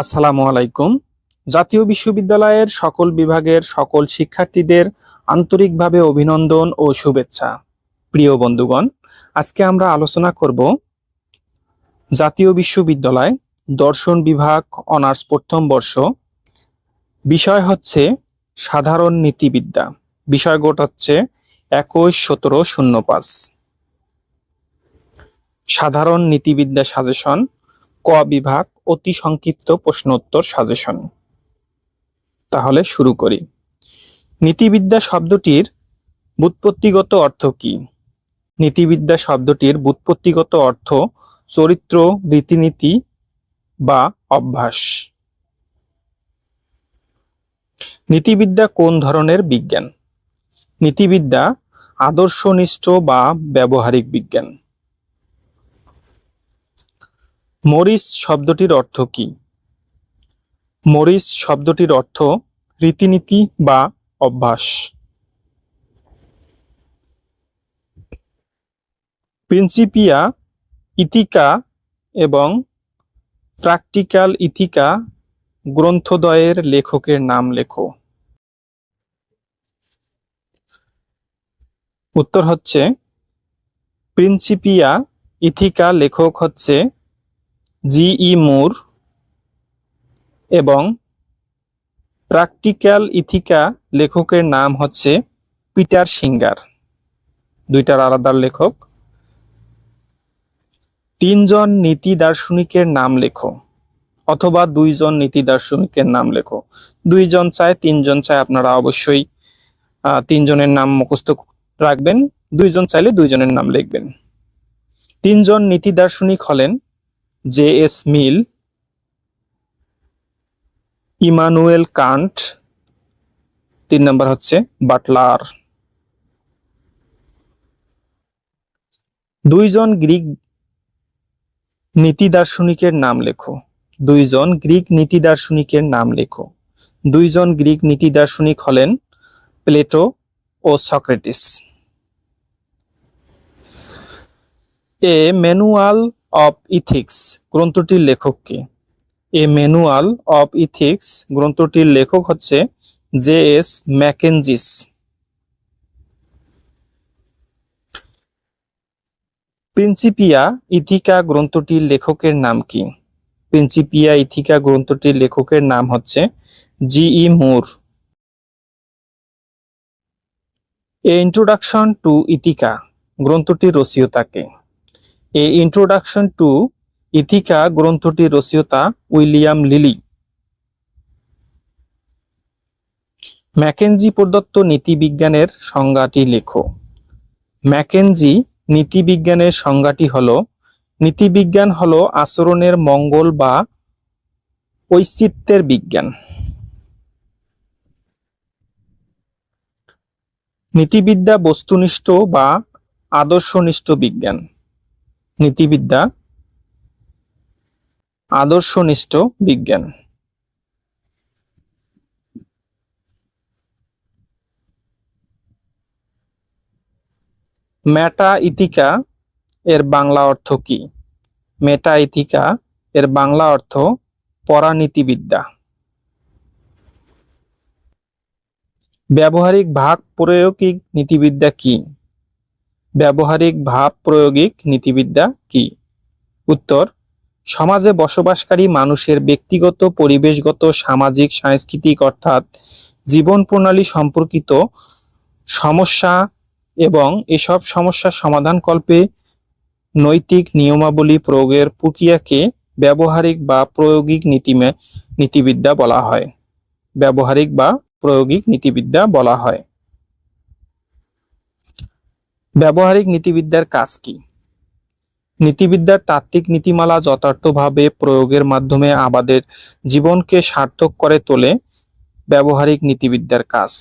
আসসালামু আলাইকুম। জাতীয় বিশ্ববিদ্যালয়ের সকল বিভাগের সকল শিক্ষার্থীদের আন্তরিকভাবে অভিনন্দন ও শুভেচ্ছা। প্রিয় বন্ধুগণ, আজকে আমরা আলোচনা করব জাতীয় বিশ্ববিদ্যালয় দর্শন বিভাগ অনার্স প্রথম বর্ষ। বিষয় হচ্ছে সাধারণ নীতিবিদ্যা। বিষয়গত হচ্ছে একুশ সতেরো শূন্য পাঁচ। সাধারণ নীতিবিদ্যা সাজেশন ক বিভাগ অতি সংক্ষিপ্ত প্রশ্নোত্তর সাজেশন তাহলে শুরু করি। নীতিবিদ্যা শব্দটির বুৎপত্তিগত অর্থ কি? নীতিবিদ্যা শব্দটির বুৎপত্তিগত অর্থ চরিত্র, রীতিনীতি বা অভ্যাস। নীতিবিদ্যা কোন ধরনের বিজ্ঞান? নীতিবিদ্যা আদর্শনিষ্ঠ বা ব্যবহারিক বিজ্ঞান। মরিস শব্দটির অর্থ কি? মরিস শব্দটির অর্থ রীতিনীতি বা অভ্যাস। প্রিন্সিপিয়া, ইথিকা এবং প্র্যাকটিক্যাল ইথিকা গ্রন্থদ্বয়ের লেখকের নাম লেখো। উত্তর হচ্ছে, প্রিন্সিপিয়া, ইথিকা লেখক হচ্ছে জি ই মুর এবং প্র্যাকটিক্যাল ইথিকা লেখকের নাম হচ্ছে পিটার সিঙ্গার। দুইটার আলাদা লেখক। তিনজন নীতি দার্শনিকের নাম লেখো অথবা দুইজন নীতি দার্শনিকের নাম লেখো। দুইজন চায়, তিনজন চায় আপনারা অবশ্যই তিনজনের নাম মুখস্থ রাখবেন। দুইজন চাইলে দুইজনের নাম লিখবেন। তিনজন নীতি দার্শনিক হলেন J S Mill, Immanuel Kant, তিন নম্বর হচ্ছে বাটলার। দুইজন গ্রিক নীতি দার্শনিকের নাম লেখো। দুইজন গ্রিক নীতি দার্শনিকের নাম লেখো। দুইজন গ্রিক নীতি দার্শনিক হলেন Plato O Socrates. A manual of ethics গ্রন্থটির লেখক কে? এ ম্যানুয়াল অফ ইথিক্স গ্রন্থটির লেখক হচ্ছে J S Mackenzie's Principia Ethica গ্রন্থটির লেখকের নাম কি? প্রিন্সিপিয়া ইথিকা গ্রন্থটির লেখকের নাম হচ্ছে জি ই মুর এ ইন্ট্রোডাকশন টু ইথিকা গ্রন্থটির রচয়িতাকে এ ইন্ট্রোডাকশন টু ইথিকা গ্রন্থটির রচয়িতা উইলিয়াম লিলি। ম্যাকেনজি প্রদত্ত নীতিবিজ্ঞানের সংজ্ঞাটি লেখো। ম্যাকেনজি নীতিবিজ্ঞানের সংজ্ঞাটি হল, নীতিবিজ্ঞান হল আচরণের মঙ্গল বা ঐচিত্যের বিজ্ঞান। নীতিবিদ্যা বস্তুনিষ্ঠ বা আদর্শনিষ্ঠ বিজ্ঞান। নীতিবিদ্যা, আদর্শনিষ্ঠ বিজ্ঞান। মেটা ইতিকা এর বাংলা অর্থ কি? মেটা ইতিকা এর বাংলা অর্থ পরানীতিবিদ্যা। ব্যবহারিক ভাগ প্রয়োগিক নীতিবিদ্যা কি? ব্যবহারিক ভাব প্রয়োগিক নীতিবিদ্যা কি? উত্তর, সমাজে বসবাসকারী মানুষের ব্যক্তিগত, পরিবেশগত, সামাজিক, সাংস্কৃতিক অর্থাৎ জীবন প্রণালী সম্পর্কিত সমস্যা এবং এসব সমস্যার সমাধানকল্পে নৈতিক নিয়মাবলী প্রয়োগের প্রক্রিয়াকে ব্যবহারিক বা প্রয়োগিক নীতিমে নীতিবিদ্যা বলা হয়। ব্যবহারিক বা প্রয়োগিক নীতিবিদ্যা বলা হয়। ব্যবহারিক নীতিবিদ্যার কাজ কি? নীতিবিদ্যার তাত্ত্বিক নীতিমালা যথার্থভাবে প্রয়োগের মাধ্যমে আমাদের জীবনকে সার্থক করে তোলে ব্যবহারিক নীতিবিদ্যার কাজ।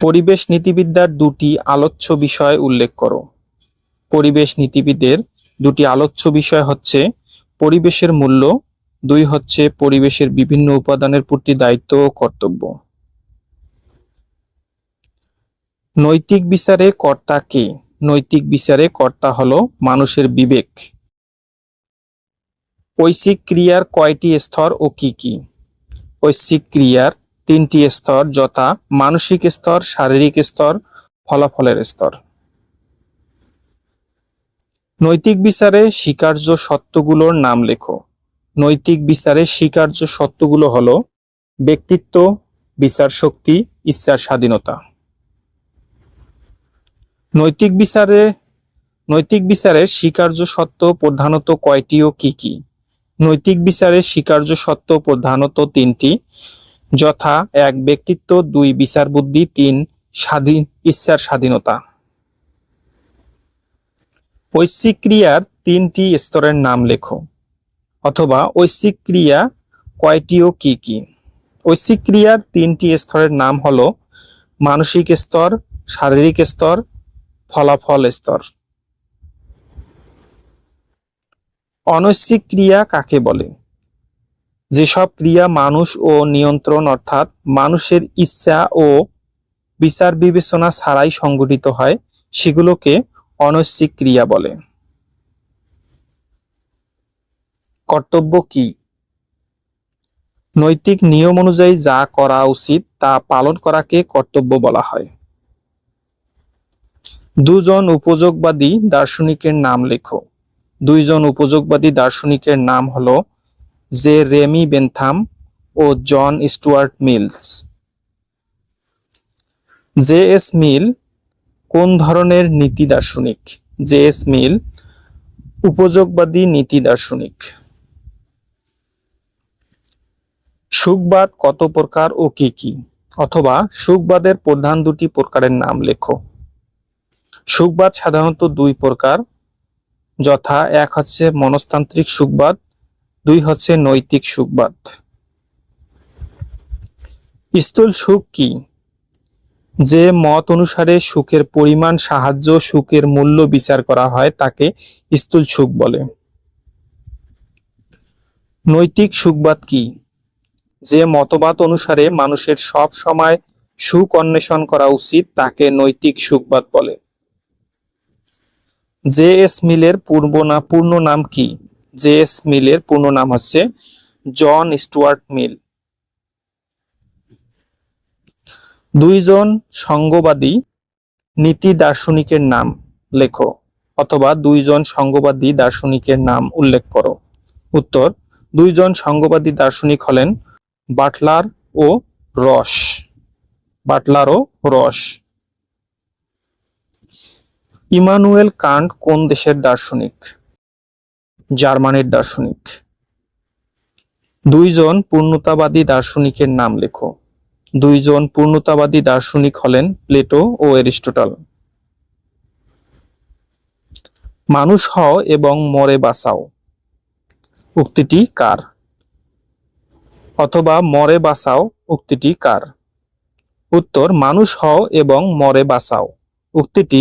পরিবেশ নীতিবিদ্যার দুটি আলোচ্য বিষয় উল্লেখ করো। পরিবেশ নীতিবিদের দুটি আলোচ্য বিষয় হচ্ছে পরিবেশের মূল্য, দুই হচ্ছে পরিবেশের বিভিন্ন উপাদানের প্রতি দায়িত্ব ও কর্তব্য। নৈতিক বিচারে কর্তা কে? নৈতিক বিচারে কর্তা হলো মানুষের বিবেক। ঐশিক ক্রিয়ার কয়টি স্তর ও কি কি? ঐশিক ক্রিয়ার তিনটি স্তর যথা মানসিক স্তর, শারীরিক স্তর, ফলাফলের স্তর। নৈতিক বিচারে স্বীকার্য সত্যগুলোর নাম লেখো। নৈতিক বিচারে স্বীকার্য সত্যগুলো হলো ব্যক্তিত্ব বিচার শক্তি ইচ্ছার স্বাধীনতা। নৈতিক বিচারে নৈতিক বিচারে স্বীকার্য সত্য প্রধানত কয়টি ও কি কি? নৈতিক বিচারে স্বীকার্য সত্য প্রধানত তিনটি। যথা এক, ব্যক্তিত্ব, দুই, বিচার বুদ্ধি, তিন, স্বাধীন, ইচ্ছার স্বাধীনতা। ঐশ্বিক ক্রিয়ার তিনটি স্তরের নাম লেখো। অথবা ঐশ্বিক ক্রিয়া কয়টি ও কি কি? ঐশ্বিক ক্রিয়ার তিনটি স্তরের নাম হলো মানসিক স্তর, শারীরিক স্তর ফলাফল স্তর। অনৈচ্ছিক ক্রিয়া কাকে বলে? যেসব ক্রিয়া মানুষ ও নিয়ন্ত্রণ অর্থাৎ মানুষের ইচ্ছা ও বিচার বিবেচনা ছাড়াই সংগঠিত হয়, সেগুলোকে অনৈচ্ছিক ক্রিয়া বলে। কর্তব্য কি? নৈতিক নিয়ম অনুযায়ী যা করা উচিত তা পালন করাকে কর্তব্য বলা হয়। দুজন উপযোগবাদী দার্শনিকের নাম লেখো। দুইজন উপযোগবাদী দার্শনিকের নাম হলো জে রেমি বেনথাম ও John Stuart Mills. J S Mill কোন ধরনের নীতি দার্শনিক? জে এস মিল উপযোগবাদী নীতি দার্শনিক। সুখবাদ কত প্রকার ও কি কি? অথবা সুখবাদের প্রধান দুটি প্রকারের নাম লেখো। সুখবাদ সাধারণত দুই প্রকার। যথা, এক হচ্ছে মনস্তান্ত্রিক সুখবাদ, দুই হচ্ছে নৈতিক সুখবাদ। স্থূল সুখ কি? যে মত অনুসারে সুখের পরিমাণ, সাহায্য, সুখের মূল্য বিচার করা হয়, তাকে স্থূল সুখ বলে। নৈতিক সুখবাদ কি? যে মতবাদ অনুসারে মানুষের সব সময় সুখ অন্বেষণ করা উচিত, তাকে নৈতিক সুখবাদ বলে। জে এস মিলের পূর্ব না, পূর্ণ নাম কি? জে এস মিলের পূর্ণ নাম হচ্ছে জন স্টুয়ার্ট মিল। দুইজন সঙ্গবাদী নীতি দার্শনিকের নাম লেখো, অথবা দুইজন সঙ্গবাদী দার্শনিকের নাম উল্লেখ করো। উত্তর, দুইজন সঙ্গবাদী দার্শনিক হলেন বাটলার ও রস। বাটলার ও রস। ইমানুয়েল কান্ট কোন দেশের দার্শনিক? জার্মানির দার্শনিক। দুইজন পূর্ণতাবাদী দার্শনিকের নাম লেখো। দুইজন পূর্ণতাবাদী দার্শনিক হলেন প্লেটো ও এরিস্টটল। মানুষ হও এবং মরে বাঁচাও। উক্তিটি কার? অথবা মরে বাঁচাও, উক্তিটি কার? উত্তর, মানুষ হও এবং মরে বাঁচাও। উক্তিটি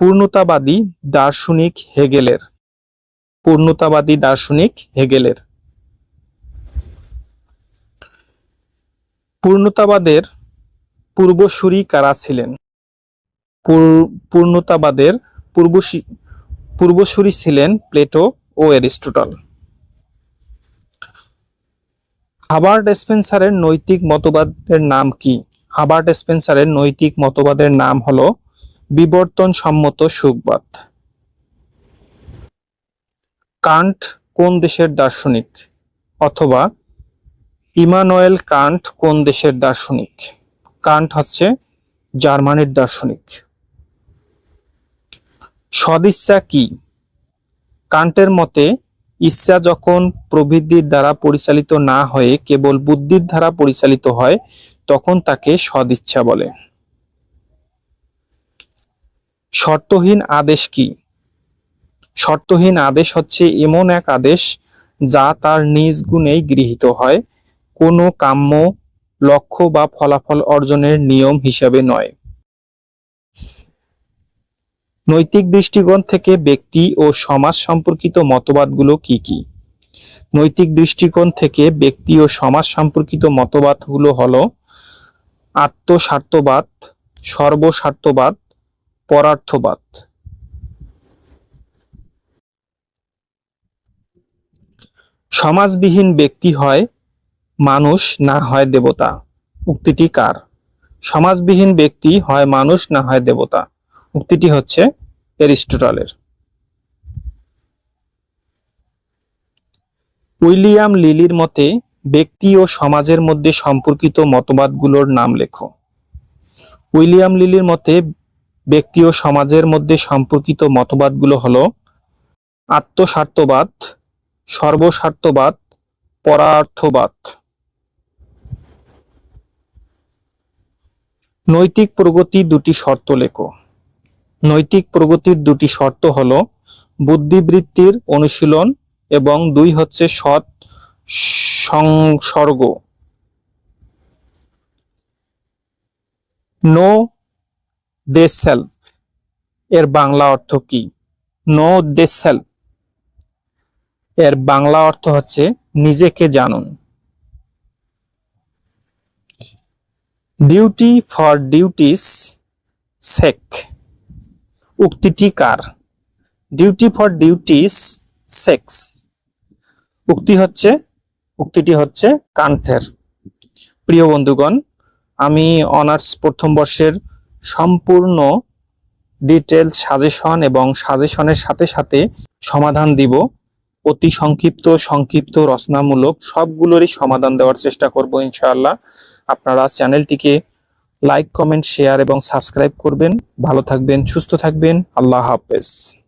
পূর্ণতাবাদী দার্শনিক হেগেলের। পূর্ণতাবাদী দার্শনিক হেগেলের। পূর্ণতাবাদের পূর্বসূরি কারা ছিলেন? পূর- পূর্ণতাবাদের পূর্বসী পূর্বসূরি ছিলেন প্লেটো ও এরিস্টটল হাবার্ট স্পেন্সারের নৈতিক মতবাদের নাম কি? হাবার্ট স্পেন্সারের নৈতিক মতবাদের নাম হলো বিবর্তন সম্মত সুখবাদ। কান্ট কোন দেশের দার্শনিক? অথবা ইমানুয়েল কান্ট কোন দেশের দার্শনিক? কান্ট হচ্ছে জার্মানির দার্শনিক। সদিচ্ছা কি? কান্টের মতে, ইচ্ছা যখন প্রবৃত্তির দ্বারা পরিচালিত না হয়ে কেবল বুদ্ধির দ্বারা পরিচালিত হয়, তখন তাকে সদিচ্ছা বলে। শর্তহীন আদেশ কি? শর্তহীন আদেশ হচ্ছে এমন এক আদেশ যা তার নিজ গুণেই গৃহীত হয়, কোনো কাম্য লক্ষ্য বা ফলাফল অর্জনের নিয়ম হিসাবে নয়। নৈতিক দৃষ্টিকোণ থেকে ব্যক্তি ও সমাজ সম্পর্কিত মতবাদগুলো কি কি? নৈতিক দৃষ্টিকোণ থেকে ব্যক্তি ও সমাজ সম্পর্কিত মতবাদগুলো হলো আত্মস্বার্থবাদ, সর্বস্বার্থবাদ পরার্থবাদ। সমাজবিহীন ব্যক্তি হয় মানুষ, না হয় দেবতা। উক্তিটি কার? সমাজবিহীন ব্যক্তি হয় মানুষ, না হয় দেবতা। উক্তিটি হচ্ছে এরিস্টটলের উইলিয়াম লিলির মতে, ব্যক্তি ও সমাজের মধ্যে সম্পর্কিত মতবাদগুলোর নাম লেখো। উইলিয়াম লিলির মতে ব্যক্তি ও সমাজের মধ্যে সম্পর্কিত মতবাদগুলো হল আত্মস্বার্থবাদ, সর্বস্বার্থবাদ, পরার্থবাদ। নৈতিক প্রগতির দুটি শর্ত লেখো। নৈতিক প্রগতির দুটি শর্ত হল বুদ্ধিবৃত্তির অনুশীলন এবং দুই হচ্ছে সৎ সংসর্গ। No the self. এর বাংলা অর্থ কি? Know the self. এর বাংলা অর্থ হচ্ছে নিজেকে জানুন। Duty for duty's sake. উক্তিটি কার? Duty for duty's sake. উক্তি হচ্ছে, উক্তিটি হচ্ছে কান্থের প্রিয় বন্ধুগণ, আমি অনার্স প্রথম বর্ষের সম্পূর্ণ ডিটেলস সাজেশন এবং সাজেশনের সাথে সাথে সমাধান দিব। অতি সংক্ষিপ্ত সংক্ষিপ্ত, রচনামূলক সবগুলোরই সমাধান দেওয়ার চেষ্টা করব ইনশাআল্লাহ। আপনারা চ্যানেলটিকে লাইক, কমেন্ট, শেয়ার এবং সাবস্ক্রাইব করবেন। ভালো থাকবেন, সুস্থ থাকবেন। আল্লাহ হাফেজ।